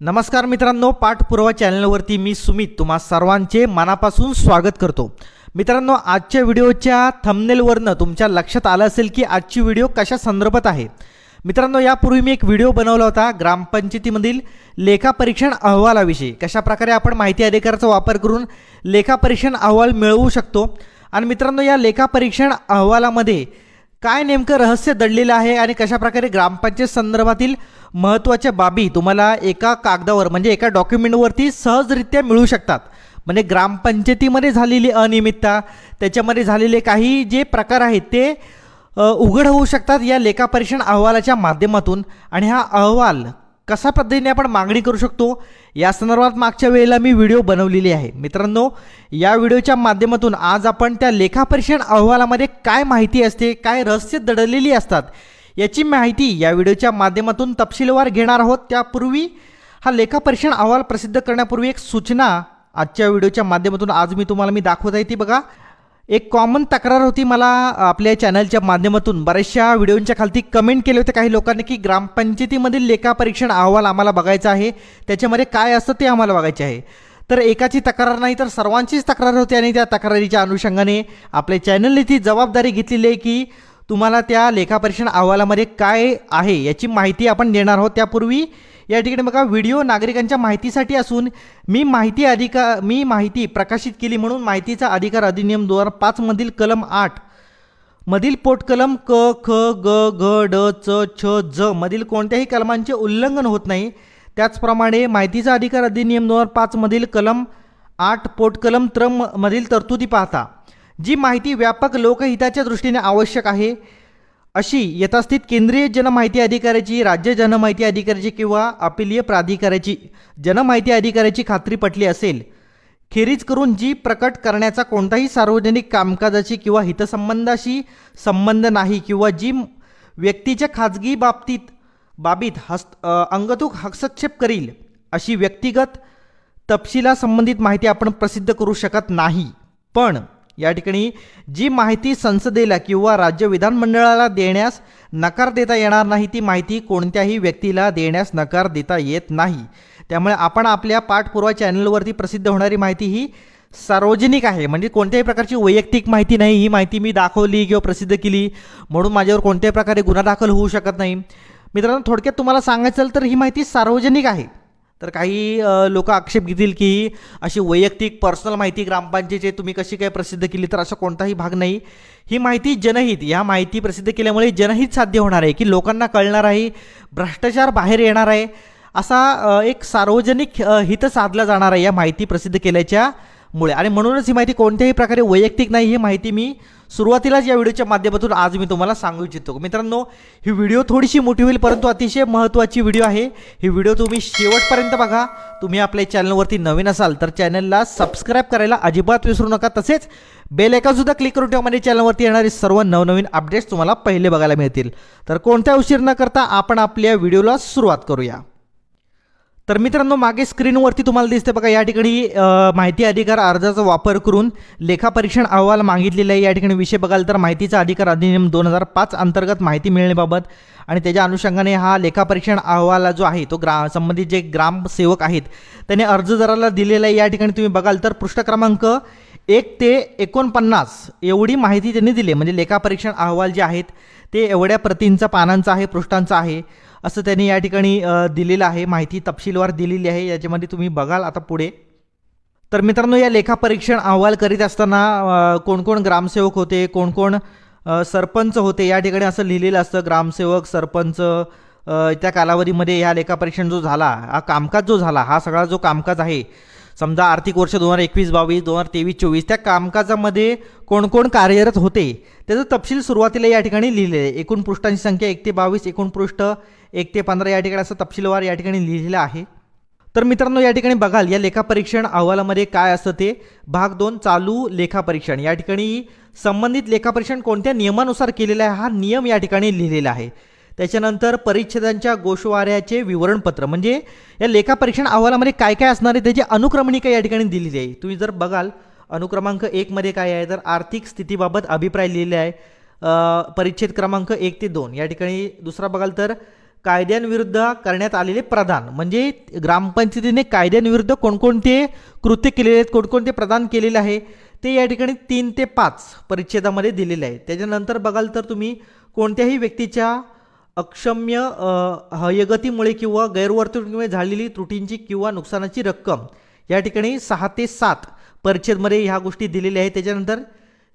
नमस्कार मित्रांनो पाठपुरावा चॅनलवरती मी सुमित तुम्हा सर्वांचे मनापासून स्वागत करतो. मित्रांनो आजच्या व्हिडिओच्या थंबनेलवरनं तुमच्या लक्षात आलं असेल की आजची व्हिडिओ कशा संदर्भात आहे? मित्रांनो यापूर्वी मी एक व्हिडिओ बनवला होता ग्रामपंचायतीमधील लेखापरीक्षण अहवालाविषयी. कशाप्रकारे आपण माहिती अधिकाराचा वापर करून लेखापरीक्षण अहवाल मिळवू शकतो? आणि मित्रांनो या लेखापरीक्षण अहवालामध्ये काय नेमकं रहस्य दडलेलं आहे आणि कशाप्रकारे ग्रामपंचायत संदर्भातील महत्त्वाच्या बाबी तुम्हाला एका कागदावर म्हणजे एका डॉक्युमेंटवरती सहजरित्या मिळू शकतात? म्हणजे ग्रामपंचायतीमध्ये झालेली अनियमितता त्याच्यामध्ये झालेले काही जे प्रकार आहेत ते उघड होऊ शकतात या लेखापरीक्षण अहवालाच्या माध्यमातून. आणि हा अहवाल कशा पद्धतीने आपण मागणी करू शकतो? या संदर्भात मागच्या वेळेला मी व्हिडिओ बनवलेली आहे. मित्रांनो या व्हिडिओच्या माध्यमातून आज आपण त्या लेखापरीक्षण अहवालामध्ये काय माहिती असते काय रहस्य दडलेली असतात याची माहिती या व्हिडिओच्या माध्यमातून तपशीलवार घेणार आहोत. त्यापूर्वी हा लेखापरीक्षण अहवाल प्रसिद्ध करण्यापूर्वी एक सूचना आजच्या व्हिडिओच्या माध्यमातून आज मी तुम्हाला मी दाखवत आहे ती बघा. एक कॉमन तक्रार होती मला आपल्या चॅनलच्या माध्यमातून. बऱ्याचशा व्हिडिओंच्या खालती कमेंट केले होते काही लोकांनी की ग्रामपंचायतीमधील लेखापरीक्षण अहवाल आम्हाला बघायचा आहे. त्याच्यामध्ये काय असतं ते आम्हाला बघायचे आहे. तर एकाची तक्रार नाही तर सर्वांचीच तक्रार होती आणि त्या तक्रारीच्या अनुषंगाने आपल्या चॅनलने ती जबाबदारी घेतलेली आहे की तुम्हाला त्या लेखापरीक्षण अहवालामध्ये काय आहे याची माहिती आपण देणार आहोत. त्यापूर्वी या ठिकाणी बघा व्हिडिओ नागरिकांच्या माहितीसाठी असून मी माहिती अधिकार मी माहिती प्रकाशित केली म्हणून माहितीचा अधिकार अधिनियम दोन हजार पाचमधील कलम आठ मधील पोटकलम क ख ग घ ड च छ ज मधील कोणत्याही कलमांचे उल्लंघन होत नाही. त्याचप्रमाणे माहितीचा अधिकार अधिनियम दोन हजार पाचमधील कलम आठ पोटकलम त्रम मधील तरतुदी पाहता जी माहिती व्यापक लोकहिताच्या दृष्टीने आवश्यक आहे. अशी यथास्थित केंद्रीय जनमाहिती अधिकाऱ्याची राज्य जनमाहिती अधिकाऱ्याची किंवा अपिलीय प्राधिकाऱ्याची जनमाहिती अधिकाऱ्याची खात्री पटली असेल खेरीज करून जी प्रकट करण्याचा कोणताही सार्वजनिक कामकाजाशी किंवा हितसंबंधाशी संबंध नाही किंवा जी व्यक्तीच्या खाजगी बाबतीत बाबीत हस्त अ, अंगतूक हस्तक्षेप करील अशी व्यक्तिगत तपशिलासंबंधित माहिती आपण प्रसिद्ध करू शकत नाही. पण या ठिकाणी जी माहिती संसदेला किंवा राज्य विधानमंडळाला देण्यास नकार देता येणार नाही ती माहिती कोणत्याही व्यक्तीला देण्यास नकार देता येत नाही. त्यामुळे आपण आपल्या पाठपुरावा चॅनलवरती प्रसिद्ध होणारी माहिती ही सार्वजनिक आहे. म्हणजे कोणत्याही प्रकारची वैयक्तिक माहिती नाही. ही माहिती मी दाखवली किंवा प्रसिद्ध केली म्हणून माझ्यावर कोणत्याही प्रकारे गुन्हा दाखल होऊ शकत नाही. मित्रांनो थोडक्यात तुम्हाला सांगायचं तर ही माहिती सार्वजनिक आहे. तर काही लोक आक्षेप घेतील की अशी वैयक्तिक पर्सनल माहिती ग्रामपंचायतीचे तुम्ही कशी काय प्रसिद्ध केली तर असा कोणताही भाग नाही. ही माहिती जनहित या माहिती प्रसिद्ध केल्यामुळे जनहित साध्य होणार आहे की लोकांना कळणार आहे भ्रष्टाचार बाहेर येणार आहे असा एक सार्वजनिक हित साधला जाणार आहे या माहिती प्रसिद्ध केल्याच्या मुळे. आणि म्हणूनच ही माहिती कोणत्याही प्रकारे वैयक्तिक नाही ही माहिती मी सुरुवातीलाच या व्हिडिओच्या माध्यमातून आज मी तुम्हाला सांगू इच्छितो. मित्रांनो ही व्हिडिओ थोडीशी मोठी होईल परंतु अतिशय महत्त्वाची व्हिडिओ आहे. ही व्हिडिओ तुम्ही शेवटपर्यंत बघा. तुम्ही आपल्या चॅनलवरती नवीन असाल तर चॅनलला सबस्क्राईब करायला अजिबात विसरू नका. तसेच बेल सुद्धा क्लिक करून ठेवा म्हणजे चॅनलवरती येणारे सर्व नवनवीन अपडेट्स तुम्हाला पहिले बघायला मिळतील. तर कोणत्या उशीर न करता आपण आपल्या व्हिडिओला सुरुवात करूया. तर मित्रांनो मागे स्क्रीनवरती तुम्हाला दिसते बघा या ठिकाणी माहिती अधिकार अर्जाचा वापर करून लेखापरीक्षण अहवाल मागितलेला आहे. या ठिकाणी विषय बघाल तर माहितीचा अधिकार अधिनियम दोन हजार पाच अंतर्गत माहिती मिळण्याबाबत आणि त्याच्या अनुषंगाने हा लेखापरीक्षण अहवाल जो आहे तो ग्रा संबंधित जे ग्रामसेवक आहेत त्याने अर्जदाराला दिलेला आहे. या ठिकाणी तुम्ही बघाल तर पृष्ठ क्रमांक एक ते एकोणपन्नास एवढी माहिती त्यांनी दिली म्हणजे लेखापरीक्षण अहवाल जे आहेत ते एवढ्या प्रतींचा पानांचा आहे पृष्ठांचा आहे. असं त्यांनी या ठिकाणी दिलेलं आहे. माहिती तपशीलवार दिलेली आहे. याच्यामध्ये तुम्ही बघाल आता पुढे. तर मित्रांनो या लेखापरीक्षण अहवाल करीत असताना कोणकोण कोण कोण ग्रामसेवक होते? कोण कोण सरपंच होते? या ठिकाणी असं लिहिलेलं असतं ग्रामसेवक सरपंच त्या कालावधीमध्ये ह्या लेखापरीक्षण जो झाला हा कामकाज जो झाला हा सगळा जो कामकाज आहे समजा आर्थिक वर्ष दोन हजार एकवीस बावीस दोन हजार तेवीस चोवीस त्या कामकाजामध्ये कोण कोण कार्यरत होते? त्याचं तपशील सुरुवातीला या ठिकाणी लिहिलेलं आहे. एकूण पृष्ठांची संख्या एक ते बावीस एकूण पृष्ठ एक ते पंधरा या ठिकाणी असं तपशीलवार या ठिकाणी लिहिलेलं आहे. तर मित्रांनो या ठिकाणी बघाल या लेखापरीक्षण अहवालामध्ये काय असतं ते? भाग दोन चालू लेखापरीक्षण या ठिकाणी संबंधित लेखापरीक्षण कोणत्या नियमानुसार केलेलं आहे? हा नियम या ठिकाणी लिहिलेला आहे. त्याच्यानंतर परिच्छेदांच्या गोषवाऱ्याचे विवरणपत्र. म्हणजे या लेखापरीक्षण अहवालामध्ये काय काय असणार आहे त्याची अनुक्रमणिका या ठिकाणी दिलेली आहे. तुम्ही जर बघाल अनुक्रमांक एकमध्ये काय आहे तर आर्थिक स्थितीबाबत अभिप्राय लिहिलेले आहे. परिच्छेद क्रमांक एक ते दोन. या ठिकाणी दुसरा बघाल तर कायद्यांविरुद्ध करण्यात आलेले प्रदान म्हणजे ग्रामपंचायतीने कायद्यांविरुद्ध कोणकोणते कृत्य केलेले आहेत कोणकोणते प्रदान केलेले आहे ते या ठिकाणी तीन ते पाच परिच्छेदामध्ये दिलेले आहे. त्याच्यानंतर बघाल तर तुम्ही कोणत्याही व्यक्तीच्या अक्षम्य हयगतीमुळे किंवा गैरवर्तणुकीमुळे झालेली त्रुटींची किंवा नुकसानाची रक्कम. या ठिकाणी सहा ते सात परिच्छेदमध्ये ह्या गोष्टी दिलेल्या आहेत. त्याच्यानंतर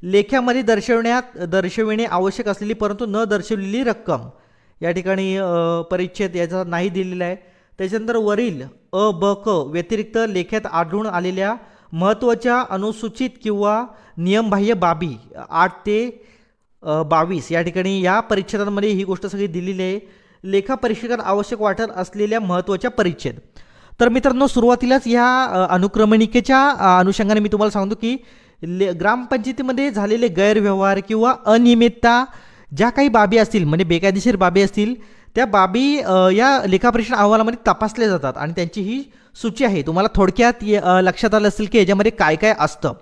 लेख्यामध्ये दर्शवण्यात दर्शविणे आवश्यक असलेली परंतु न दर्शवलेली रक्कम. या ठिकाणी परिच्छेद याचा नाही दिलेला आहे. त्याच्यानंतर वरील अ ब क व्यतिरिक्त लेख्यात आढळून आलेल्या महत्त्वाच्या अनुसूचित किंवा नियमबाह्य बाबी आठ ते बावीस. या ठिकाणी या परिच्छेदांमध्ये ही गोष्ट सगळी दिलेली आहे. लेखा आवश्यक वाटत असलेल्या महत्त्वाच्या परिच्छेद. तर मित्रांनो सुरुवातीलाच ह्या अनुक्रमणिकेच्या अनुषंगाने मी तुम्हाला सांगतो की ले ग्रामपंचायतीमध्ये झालेले गैरव्यवहार किंवा अनियमितता ज्या काही बाबी असतील म्हणजे बेकायदेशीर बाबी असतील त्या बाबी या लेखापरीक्षण अहवालामध्ये तपासल्या जातात आणि त्यांची ही सूची आहे. तुम्हाला थोडक्यात लक्षात आलं असेल की याच्यामध्ये काय काय असतं.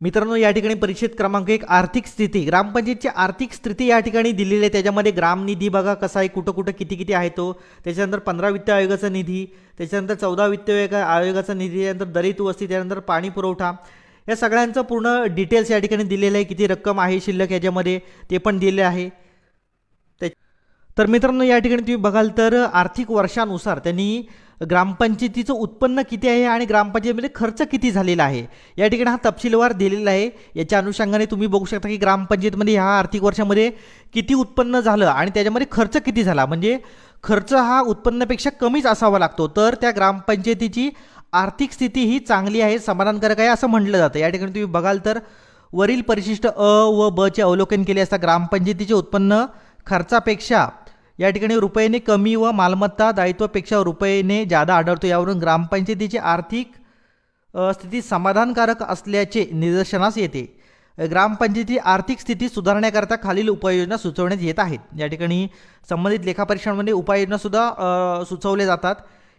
मित्रांनो या ठिकाणी परिच्छेद क्रमांक एक आर्थिक स्थिती. ग्रामपंचायतची आर्थिक स्थिती या ठिकाणी दिलेली आहे. त्याच्यामध्ये ग्रामनिधी बघा कसा आहे कुठं कुठं किती किती आहे तो. त्याच्यानंतर पंधरा वित्त आयोगाचा निधी त्याच्यानंतर चौदा वित्त आयोगाचा निधी त्यानंतर दलित वस्ती त्यानंतर पाणी पुरवठा. या सगळ्यांचं पूर्ण डिटेल्स या ठिकाणी दिलेलं आहे. किती रक्कम आहे शिल्लक याच्यामध्ये ते पण दिले आहे. तर मित्रांनो या ठिकाणी तुम्ही बघाल तर आर्थिक वर्षानुसार त्यांनी ग्रामपंचायतीचं उत्पन्न किती आहे आणि ग्रामपंचायतीमध्ये खर्च किती झालेला आहे? या ठिकाणी हा तपशीलवार दिलेला आहे. याच्या अनुषंगाने तुम्ही बघू शकता की ग्रामपंचायतीमध्ये ह्या आर्थिक वर्षामध्ये किती उत्पन्न झालं आणि त्याच्यामध्ये खर्च किती झाला? म्हणजे खर्च हा उत्पन्नापेक्षा कमीच असावा लागतो. तर त्या ग्रामपंचायतीची आर्थिक स्थिती ही चांगली आहे समाधानकारक आहे असं म्हटलं जातं. या ठिकाणी तुम्ही बघाल तर वरील परिशिष्ट अ व ब चे अवलोकन केले असता ग्रामपंचायतीचे उत्पन्न खर्चापेक्षा या ठिकाणी रुपयेने कमी व मालमत्ता दायित्वापेक्षा रुपयेने जादा आढळतो. यावरून ग्रामपंचायतीची आर्थिक स्थिती समाधानकारक असल्याचे निदर्शनास येते. ग्रामपंचायती आर्थिक स्थिती सुधारण्याकरता खालील उपाययोजना सुचवण्यात येत आहेत. या ठिकाणी संबंधित लेखापरीक्षणामध्ये उपाययोजनासुद्धा सुचवले सुचवल्या जातात.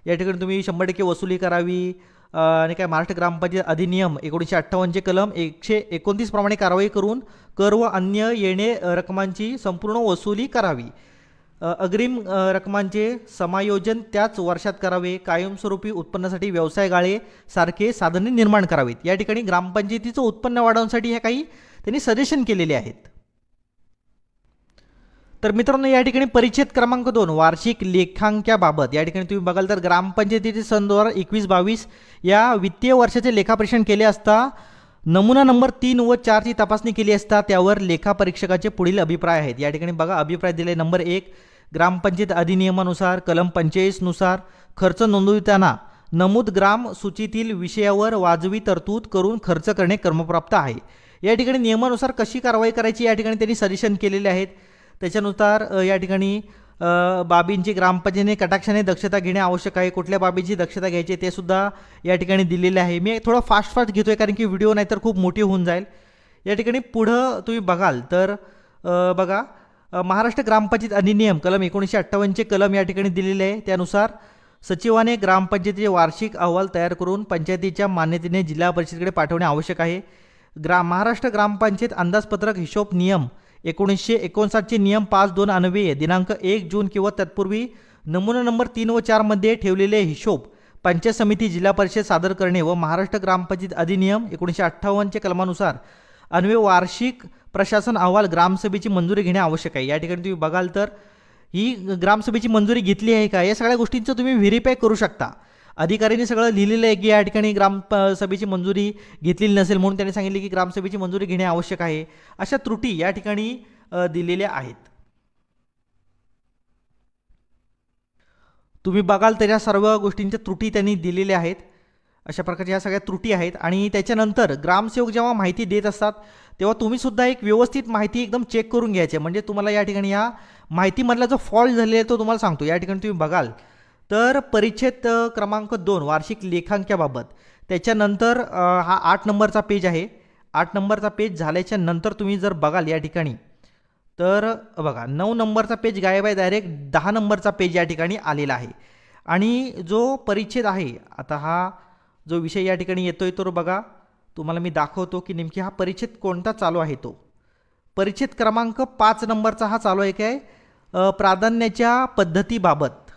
या ठिकाणी तुम्ही शंभर टक्के वसुली करावी आणि काय महाराष्ट्र ग्रामपंचायत अधिनियम एकोणीसशे अठ्ठावन्नचे कलम एकशे एकोणतीस प्रमाणे कारवाई करून कर व अन्य येणे रकमांची संपूर्ण वसुली करावी. अग्रिम रकमांचे समायोजन त्याच वर्षात करावे कायमस्वरूपी उत्पन्नासाठी व्यवसाय गाळे सारखे साधने निर्माण करावीत. या ठिकाणी ग्रामपंचायतीचं उत्पन्न वाढवण्यासाठी ह्या काही त्यांनी सजेशन केलेले आहेत. तर मित्रांनो या ठिकाणी परिच्छेद क्रमांक दोन वार्षिक लेखांक्याबाबत. या ठिकाणी तुम्ही बघाल तर ग्रामपंचायतीचे सन दोन हजार एकवीस बावीस या वित्तीय वर्षाचे लेखापरीक्षण केले असता नमुना नंबर तीन व चारची तपासणी केली असता त्यावर लेखापरीक्षकाचे पुढील अभिप्राय आहेत. या ठिकाणी बघा अभिप्राय दिले नंबर एक ग्रामपंचायत अधिनियमानुसार कलम पंचेचाळीसनुसार खर्च नोंदविताना नमूद ग्राम सूचीतील विषयावर वाजवी तरतूद करून खर्च करणे कर्मप्राप्त आहे. या ठिकाणी नियमानुसार कशी कारवाई करायची या ठिकाणी त्यांनी सजेशन केलेले आहेत. त्याच्यानुसार या ठिकाणी बाबींची ग्रामपंचायतीने कटाक्षाने दक्षता घेणे आवश्यक आहे. कुठल्या बाबींची दक्षता घ्यायची ते सुद्धा या ठिकाणी दिलेले आहे. मी थोडं फास्ट फास्ट घेतो आहे कारण की व्हिडिओ नाहीतर खूप मोठी होऊन जाईल. या ठिकाणी पुढं तुम्ही बघाल तर बघा महाराष्ट्र ग्रामपंचायत अधिनियम कलम एकोणीसशे अठ्ठावन्नचे कलम या ठिकाणी दिलेले आहे. त्यानुसार सचिवाने ग्रामपंचायतीचे वार्षिक अहवाल तयार करून पंचायतीच्या मान्यतेने जिल्हा परिषदेकडे पाठवणे आवश्यक आहे. ग्राम महाराष्ट्र ग्रामपंचायत अंदाजपत्रक हिशोब नियम एकोणीसशे एकोणसाठचे नियम पाच दोन अन्वये दिनांक एक जून किंवा तत्पूर्वी नमुना नंबर तीन व चारमध्ये ठेवलेले हिशोब पंचायत समिती जिल्हा परिषद सादर करणे व महाराष्ट्र ग्रामपंचायत अधिनियम एकोणीसशे अठ्ठावन्नच्या कलमानुसार अन्वय वार्षिक प्रशासन अहवाल ग्रामसभेची मंजुरी घेणे आवश्यक आहे. या ठिकाणी तुम्ही बघाल तर ही ग्रामसभेची मंजुरी घेतली आहे का? या सगळ्या गोष्टींचं तुम्ही व्हेरीफाय करू शकता. अधिकाऱ्यांनी सगळं लिहिलेलं आहे की या ठिकाणी ग्रामसभेची मंजुरी घेतलेली नसेल म्हणून त्यांनी सांगितले की ग्रामसभेची मंजुरी घेणे आवश्यक आहे. अशा त्रुटी या ठिकाणी दिलेल्या आहेत. तुम्ही बघाल तर या सर्व गोष्टींच्या त्रुटी त्यांनी दिलेल्या आहेत. अशा प्रकारच्या ह्या सगळ्या त्रुटी आहेत. आणि त्याच्यानंतर ग्रामसेवक जेव्हा माहिती देत असतात तेव्हा तुम्हीसुद्धा एक व्यवस्थित माहिती एकदम चेक करून घ्यायची. म्हणजे तुम्हाला या ठिकाणी या माहितीमधला जो फॉल्ट झालेला आहे तो तुम्हाला सांगतो. या ठिकाणी तुम्ही बघाल. तर परिच्छेद क्रमांक दोन वार्षिक लेखांक्याबाबत. त्याच्यानंतर हा आठ नंबरचा पेज आहे. आठ नंबरचा पेज झाल्याच्यानंतर तुम्ही जर बघाल या ठिकाणी तर बघा नऊ नंबरचा पेज गायब आहे. डायरेक्ट दहा नंबरचा पेज या ठिकाणी आलेला आहे. आणि जो परिच्छेद आहे आता हा जो विषय या ठिकाणी येतोय तो बघा. तुम्हाला मी दाखवतो की नेमकी हा परिच्छेद कोणता चालू आहे तो. परिच्छेद क्रमांक पाच नंबरचा हा चालू आहे काय? प्राधान्याच्या पद्धतीबाबत.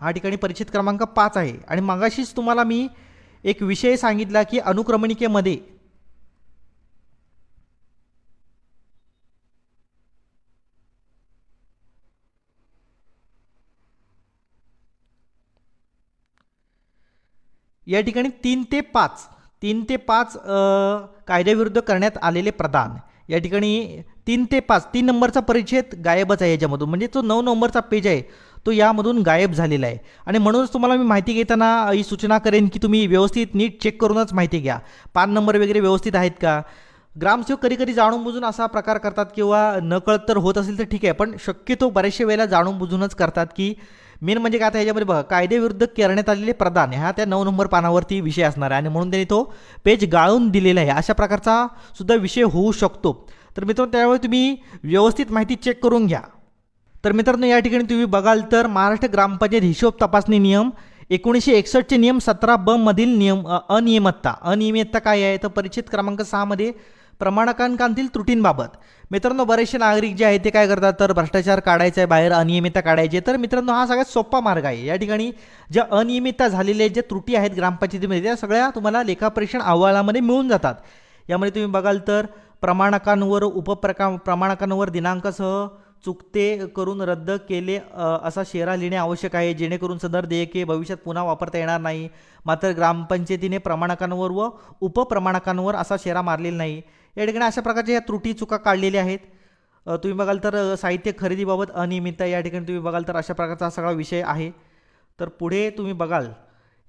हा ठिकाणी परिच्छेद क्रमांक पाच आहे. आणि मगाशीच तुम्हाला मी एक विषय सांगितला की अनुक्रमणिकेमध्ये या ठिकाणी तीन ते पाच तीन ते पाच कायद्याविरुद्ध करण्यात आलेले प्रदान. या ठिकाणी तीन ते पाच तीन नंबरचा परिच्छेद गायबच आहे याच्यामधून. म्हणजे तो नऊ नंबरचा पेज आहे तो यामधून गायब झालेला आहे. आणि म्हणूनच तुम्हाला मी माहिती घेताना ही सूचना करेन की तुम्ही व्यवस्थित नीट चेक करूनच माहिती घ्या. पान नंबर वगैरे व्यवस्थित आहेत का? ग्रामसेवक कधी कधी जाणून बुजून असा प्रकार करतात किंवा नकळत तर होत असेल तर ठीक आहे पण शक्यतो बऱ्याचशा वेळेला जाणून बुजूनच करतात की मेन म्हणजे काय आता याच्यामध्ये बघा कायद्याविरुद्ध करण्यात आलेले प्रदान ह्या त्या नऊ नंबर पानावरती विषय असणार आहे. आणि म्हणून त्यांनी तो पेज गाळून दिलेला आहे. अशा प्रकारचा सुद्धा विषय होऊ शकतो. तर मित्रांनो त्यावेळी तुम्ही व्यवस्थित माहिती चेक करून घ्या. तर मित्रांनो या ठिकाणी तुम्ही बघाल तर महाराष्ट्र ग्रामपंचायत हिशोब तपासणी नियम एकोणीसशे एकसष्टचे नियम सतरा ब मधील नियम अनियमितता. अनियमितता काय आहे? तर परिचित क्रमांक सहामध्ये प्रमाणकांकांतील त्रुटींबाबत. मित्रांनो बरेचसे नागरिक जे आहेत ते काय करतात तर भ्रष्टाचार काढायचा आहे बाहेर अनियमितता काढायची आहे. तर मित्रांनो हा सगळ्यात सोपा मार्ग आहे. या ठिकाणी ज्या अनियमितता झालेल्या ज्या त्रुटी आहेत ग्रामपंचायतीमध्ये त्या सगळ्या तुम्हाला लेखापरीक्षण अहवालामध्ये मिळून जातात. यामध्ये तुम्ही बघाल तर प्रमाणकांवर उपप्रका प्रमाणकांवर दिनांकासह चुकते करून रद्द केले असा शेरा लिहिणे आवश्यक आहे. जेणेकरून सदर देयके भविष्यात पुन्हा वापरता येणार नाही. मात्र ग्रामपंचायतीने प्रमाणकांवर व उपप्रमाणकांवर असा शेरा मारलेला नाही. या ठिकाणी अशा प्रकारच्या या त्रुटी चुका काढलेल्या आहेत. तुम्ही बघाल तर साहित्य खरेदीबाबत अनियमितता या ठिकाणी तुम्ही बघाल तर अशा प्रकारचा हा सगळा विषय आहे. तर पुढे तुम्ही बघाल.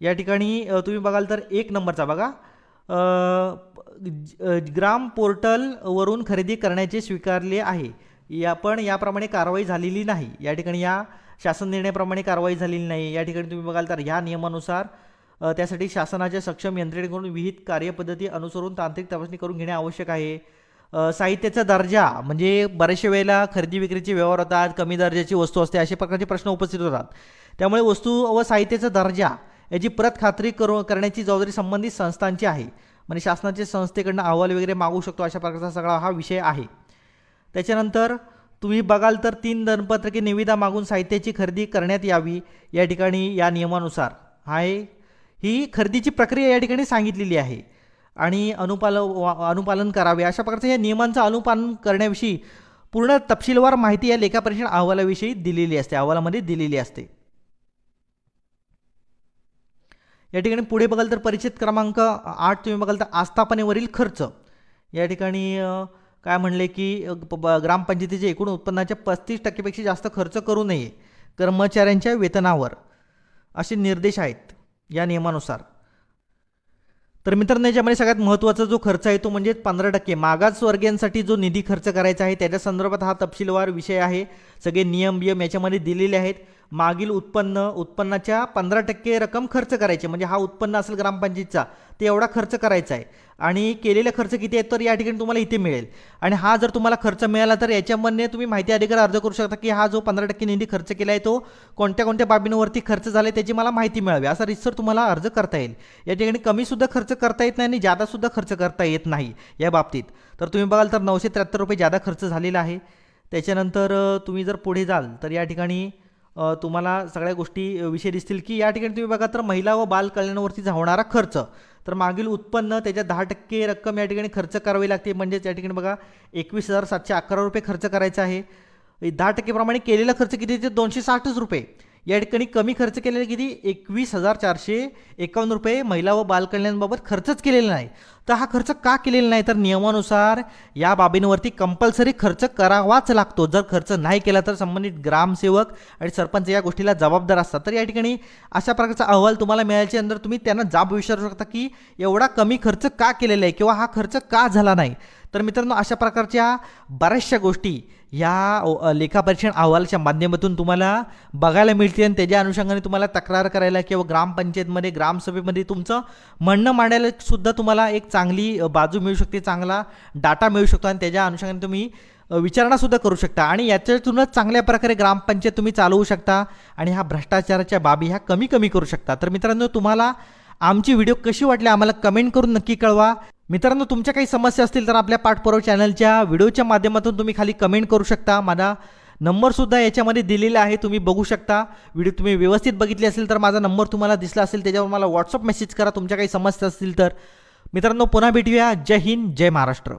या ठिकाणी तुम्ही बघाल तर एक नंबरचा बघा. ज- ग्राम पोर्टलवरून खरेदी करण्याचे स्वीकारले आहे. या पण याप्रमाणे कारवाई झालेली नाही. या ठिकाणी या शासन निर्णयाप्रमाणे कारवाई झालेली नाही. या ठिकाणी तुम्ही बघाल तर ह्या नियमानुसार त्यासाठी शासनाच्या सक्षम यंत्रणेकडून विहित कार्यपद्धती अनुसरून तांत्रिक तपासणी करून घेणे आवश्यक आहे. साहित्याचा दर्जा म्हणजे बऱ्याचशा वेळेला खरेदी विक्रीचे व्यवहार होतात कमी दर्जाची वस्तू असते अशा प्रकारचे प्रश्न उपस्थित होतात. त्यामुळे वस्तू व साहित्याचा दर्जा याची परत खात्री करू करण्याची जबाबदारी संबंधित संस्थांची आहे. म्हणजे शासनाच्या संस्थेकडनं अहवाल वगैरे मागू शकतो अशा प्रकारचा सगळा हा विषय आहे. त्याच्यानंतर तुम्ही बघाल तर तीन दनपत्रके निविदा मागून साहित्याची खरेदी करण्यात यावी या ठिकाणी या नियमानुसार. आहे ही खरेदीची प्रक्रिया या ठिकाणी सांगितलेली आहे. आणि अनुपाल वा- अनुपालन करावे. अशा प्रकारच्या या नियमांचं अनुपालन करण्याविषयी पूर्ण तपशीलवार माहिती या लेखापरीक्षण अहवालाविषयी दिलेली असते. अहवालामध्ये दिलेली असते. या ठिकाणी पुढे बघाल तर परिच्छेद क्रमांक आठ तुम्ही बघाल तर आस्थापनेवरील खर्च. या ठिकाणी काय म्हणले की ग्रामपंचायतीच्या एकूण उत्पन्नाच्या पस्तीस टक्केपेक्षा जास्त खर्च करू नये कर्मचाऱ्यांच्या वेतनावर असे निर्देश आहेत या नियमानुसार. तर मित्रांनो याच्यामध्ये सगळ्यात महत्त्वाचा जो खर्च आहे तो म्हणजे पंधरा टक्के. मागासवर्गीयांसाठी जो निधी खर्च करायचा आहे त्याच्या संदर्भात हा तपशीलवार विषय आहे. सगळे नियम बियम याच्यामध्ये दिलेले आहेत. मागील उत्पन्न उत्पन्नाच्या पंधरा टक्के रक्कम खर्च करायची. म्हणजे हा उत्पन्न असेल ग्रामपंचायतचा ते एवढा खर्च करायचा आहे. आणि केलेला खर्च किती आहे तर या ठिकाणी तुम्हाला इथे मिळेल. आणि हा जर तुम्हाला खर्च मिळाला तर याच्यामध्ये तुम्ही माहिती अधिकार अर्ज करू शकता की हा जो पंधरा टक्के निधी खर्च केला आहे तो कोणत्या कोणत्या बाबींवरती खर्च झाला आहे त्याची मला माहिती मिळावी. असा रिसर तुम्हाला अर्ज करता येईल. या ठिकाणी कमीसुद्धा खर्च करता येत नाही आणि जादासुद्धा खर्च करता येत नाही या बाबतीत. तर तुम्ही बघाल तर नऊशे त्र्याहत्तर रुपये जादा खर्च झालेला आहे. त्याच्यानंतर तुम्ही जर पुढे जाल तर या ठिकाणी तुम्हाला सगळ्या गोष्टी विषय दिसतील की या ठिकाणी तुम्ही बघा तर महिला व बाल कल्याणावरती होणारा खर्च. तर मागील उत्पन्न त्याच्या दहा टक्के रक्कम या ठिकाणी खर्च करावी लागते. म्हणजेच या ठिकाणी बघा एकवीस हजार सातशे अकरा रुपये खर्च करायचा आहे. दहा टक्केप्रमाणे केलेला खर्च किती? ते दोनशे साठच रुपये. या ठिकाणी कमी खर्च केलेला किती? एकवीस हजार चारशे एकावन्न रुपये महिला व बालकल्याणबाबत खर्चच केलेला नाही. तर हा खर्च का केलेला नाही? तर नियमानुसार या बाबींवरती कंपल्सरी खर्च करावाच लागतो. जर खर्च नाही केला तर संबंधित ग्रामसेवक आणि सरपंच या गोष्टीला जबाबदार असतात. तर या ठिकाणी अशा प्रकारचा अहवाल तुम्हाला मिळायच्या नंतर तुम्ही त्यांना जाब विचारू शकता की एवढा कमी खर्च का केलेला आहे किंवा हा खर्च का झाला नाही? तर मित्रांनो अशा प्रकारच्या बऱ्याचशा गोष्टी या लेखापरीक्षण अहवालाच्या माध्यमातून तुम्हाला बघायला मिळते आणि त्याच्या अनुषंगाने तुम्हाला तक्रार करायला किंवा ग्रामपंचायतमध्ये ग्रामसभेमध्ये तुमचं म्हणणं मांडायला सुद्धा तुम्हाला एक चांगली बाजू मिळू शकते चांगला डाटा मिळू शकतो आणि त्याच्या अनुषंगाने तुम्ही विचारणासुद्धा करू शकता. आणि याच्यातूनच चांगल्या प्रकारे ग्रामपंचायत तुम्ही चालवू शकता आणि ह्या भ्रष्टाचाराच्या बाबी ह्या कमी कमी करू शकता. तर मित्रांनो तुम्हाला आमची व्हिडिओ कशी वाटली आम्हाला कमेंट करून नक्की कळवा. मित्रांनो तुमच्या काही समस्या असतील तर आपल्या पाठपुरावा चॅनलच्या व्हिडिओच्या माध्यमातून तुम्ही खाली कमेंट करू शकता. माझा नंबरसुद्धा याच्यामध्ये दिलेला आहे तुम्ही बघू शकता. व्हिडिओ तुम्ही व्यवस्थित बघितली असेल तर माझा नंबर तुम्हाला दिसला असेल त्याच्यावर मला व्हॉट्सअप मेसेज करा तुमच्या काही समस्या असतील तर. मित्रांनो पुन्हा भेटूया. जय हिंद जय महाराष्ट्र.